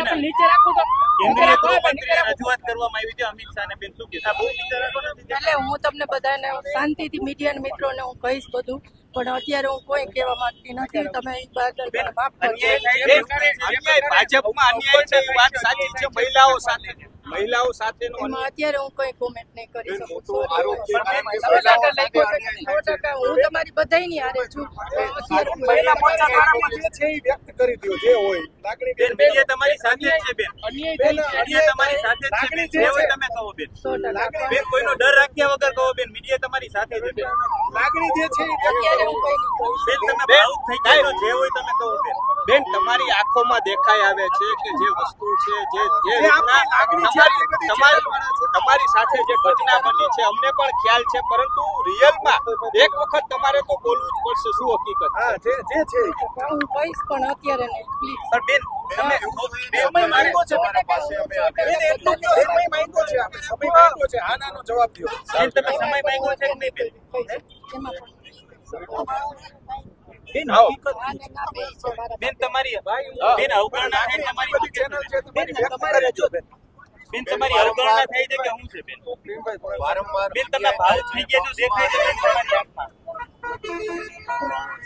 આપણે નીચે રાખવું તો કેન્દ્રીય નીચે રાખવું, નીચે ગૃહમંત્રીને રજૂઆત કરવામાં આવી છે અમિત શાહને બેન શું કહેશો? બહુ નીચે રાખો એટલે હું તમને બધાને શાંતિથી મીડિયાના મિત્રોને હું કહીશ બધું પણ અત્યારે હું કોઈ કહેવા માંગતી નથી. તમે માફ કરજો. ભાજપમાં અન્યાય છે વાત સાચી છે મહિલાઓ સાથે. મહિલાઓ સાથેનો અત્યારે હું કોઈ કોમેન્ટ નહીં કરી શકું. છે. હું તમારી બધાયની હારે છું. મહિલા મોરચા જે છે એ વ્યક્ત કરી દો જે હોય. લાગણી બેન, મીડિયા તમારી સાથે છે બેન. અન્યાય બેન, તમારી સાથે છે બેન. તમે કહો બેન. બેન કોઈનો ડર રાખ્યા વગર બેન મીડિયા તમારી સાથે છે લાગણી જે છે અત્યારે હું કોઈ બેન તમે ભાવુક થઈ તો જે હોય તમે કહો બેન. બેન તમારી આંખોમાં દેખાઈ આવે છે કે જે વસ્તુ છે જે જે તમારી સાથે જે ઘટના બની છે અમને પણ ખ્યાલ છે પરંતુ રિયલમાં એક વખત તમારે તો બોલવું જ પડશે શું હકીકત? હા જે જે છે હું કહીશ પણ અત્યારે નહીં પ્લીઝ બેન તમે સમય તમારે માંગ્યો મારા પાસે અમે બેન સમય માંગ્યો છે આપણે સમય માંગ્યો છે. હા નાનો જવાબ દો બેન તમે સમય માંગ્યો છે કે નહીં બેન? બેન આવો. હકીકત પણ આને ના બે છે બેન તમારી બેન અવગણના થાય તમારી ચેનલ છે તમારી તમારે કરી બેન. બેન તમારી અવગણના થાય છે કે શું છે બેન? વારંવાર બેન તમે ભાવુક થઈ ગયા તો દેખાય છે બેન તમારી આંખમાં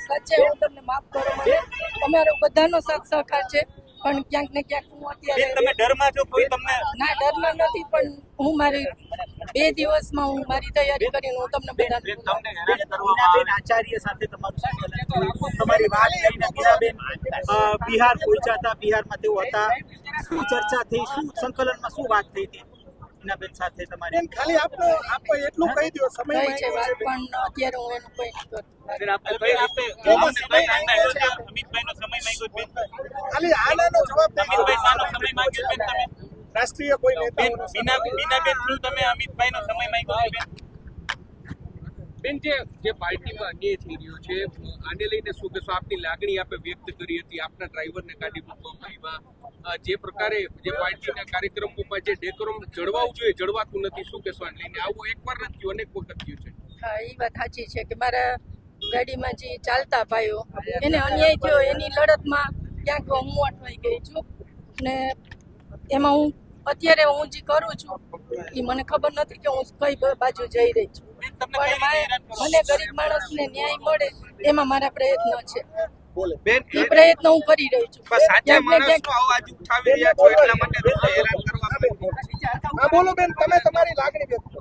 સાચે હું તમને માફ કરો મને તમારો બધાનો સાથ સહકાર છે. પણ ક્યાંક ને ક્યાંક હું અત્યારે તમે ડરમાં છો કોઈ તમને ના ડરમાં નથી પણ હું મારી બે દિવસમાં હું મારી તૈયારી કરીને હું તમને બેન તમને હેરાન કરવામાં આચાર્ય સાથે તમારું તમારી વાત લઈને બીનાબેન બિહાર પહોંચ્યા હતા બિહારમાં તેઓ હતા. શું ચર્ચા થઈ? શું સંકલનમાં શું વાત થઈ હતી? બીનાબેન સાથે તમારી ખાલી આપનો આપો એટલું કહી દો સમય છે. પણ અત્યારે હું એનું કઈ બેન, આપણે કઈ છે. અમિતભાઈનો સમય માંગ્યો છે બેન? ખાલી આ નાનો જવાબ અમિતભાઈ માનો સમય માંગ્યો છે બેન તમે? રાષ્ટ્રીય કોઈ નેતા બિના બિના બેન થ્રુ તમે અમિતભાઈનો સમય માંગ્યો છે બેન? બેન, જે જે પાર્ટીમાં અન્યાય થઈ રહ્યો છે, આને લઈને શું કહેશો? આપની લાગણી આપે વ્યક્ત કરી હતી, આપના ડ્રાઈવરને કાઢી મૂકવામાં આવ્યા. જે પ્રકારે જે પાર્ટીના કાર્યક્રમોમાં જે ડેકોરમ જળવાવું જોઈએ, જળવાતું નથી, શું કહેશો આને લઈને? આવું એકવાર નથી થયું, અનેક વખત થયું છે. હા એ વાત સાચી છે કે મારા ગાડીમાં જે ચાલતા ભાઈઓ, એને અન્યાય થયો, એની લડતમાં ક્યાંક હું અટવાઈ ગઈ છું. ને એમાં હું અત્યારે હું જે કરું છું એ મને ખબર નથી કે હું કઈ બાજુ જઈ રહી છું. પણ? મને ગરીબ માણસને ન્યાય મળે એમાં મારા પ્રયત્ન છે. એ પ્રયત્ન હું કરી રહી છું. બોલો. બેન તમે તમારી લાગણી વ્યક્ત કરો.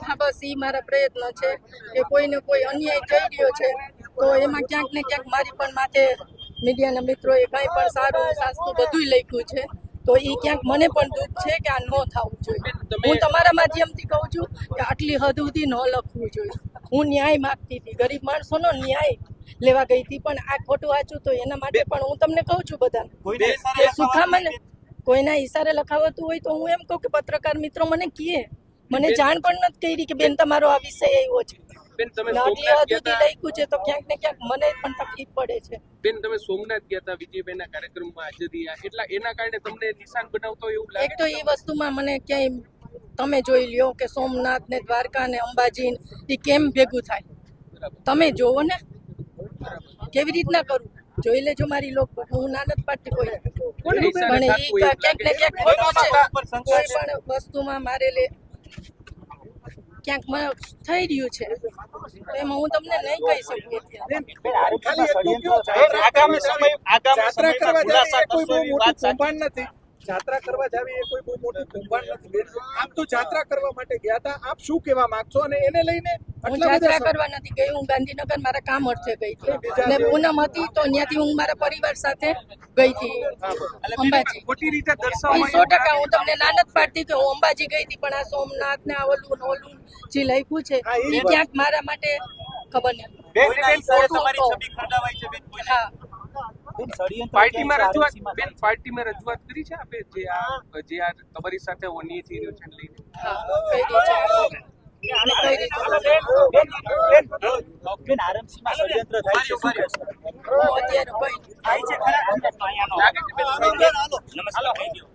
હા બસ એ મારા પ્રયત્ન છે કે કોઈને કોઈ અન્યાય થઈ રહ્યો છે તો એમાં ક્યાંક ને ક્યાંક મારી પણ માથે મીડિયાના મિત્રોએ કંઈ પણ સારું સાસ્તું બધુંય લખ્યું છે. તો એ ક્યાંક મને પણ દુઃખ છે કે આ ન થવું જોઈએ. હું તમારા માધ્યમથી કહું છું કે આટલી હદ સુધી ન લખવું જોઈએ. હું ન્યાય માગતી હતી. ગરીબ માણસોનો ન્યાય લેવા ગઈ હતી પણ આ ખોટું વાંચું તો એના માટે પણ હું તમને કહું છું સુખા મને કોઈના ઈશારે લખાવતું હોય તો હું એમ કહું કે પત્રકાર મિત્રો મને કીએ. મને જાણ પણ નથી કરી કે બેન તમારો આ વિષય આવ્યો છે. બેન તમે સોમનાથ ગયા હતા લખ્યું છે તો ક્યાંક ને ક્યાંક મને પણ તકલીફ પડે છે. બેન તમે સોમનાથ ગયા હતા વિજયભાઈના કાર્યક્રમમાં હાજરી એટલા એના કારણે તમને નિશાન બનાવતો એવું એક તો એ વસ્તુમાં મને ક્યાંય તમે જોઈ લ્યો કે સોમનાથ ને દ્વારકા ને અંબાજી ને એ કેમ ભેગું થાય? તમે જોવો ને. કેવી રીતના કરું? જોઈ લેજો મારી લોકો. હું ના પાટી કોઈ. પણ એ ક્યાંક ને ક્યાંક ખોટું છે. કોઈ પણ વસ્તુમાં મારે લે ક્યાંક મને થઈ રહ્યું છે. તો એમાં હું તમને નહીં કહી શકું આગામી સમય આગામી સમયમાં ખુલાસા બહુ એવી મોટું વાત સાચી કૌભાંડ નથી. જાત્રા કરવા જાવી એ કોઈ બહુ મોટું કૌભાંડ નથી. બેન આપ તો જાત્રા કરવા માટે ગયા હતા. આપ શું કહેવા માંગશો? અને એને લઈને હું જાત્રા કરવા નથી ગઈ. હું ગાંધીનગર મારા કામ અર્થે ગઈ હતી. બીજા પૂનમ હતી તો ત્યાંથી હું મારા પરિવાર સાથે ગઈ હતી. અંબાજી. ખોટી રીતે દર્શાવવામાં સો ટકા હું તમને ના પાડતી કે હું અંબાજી ગઈ હતી પણ આ સોમનાથ ને આ ઓલું ઓલું જે લખ્યું છે એ ક્યાંક મારા માટે ખબર નહીં. કોઈના તમારી છબી ખરડાવાય છે બેન હા. પાર્ટીમાં રજૂઆત બેન પાર્ટીમાં રજૂઆત કરી છે આપે? જે આ જે આ તમારી સાથે ઓની થઈ રહ્યો છે લઈને? નમસ્કાર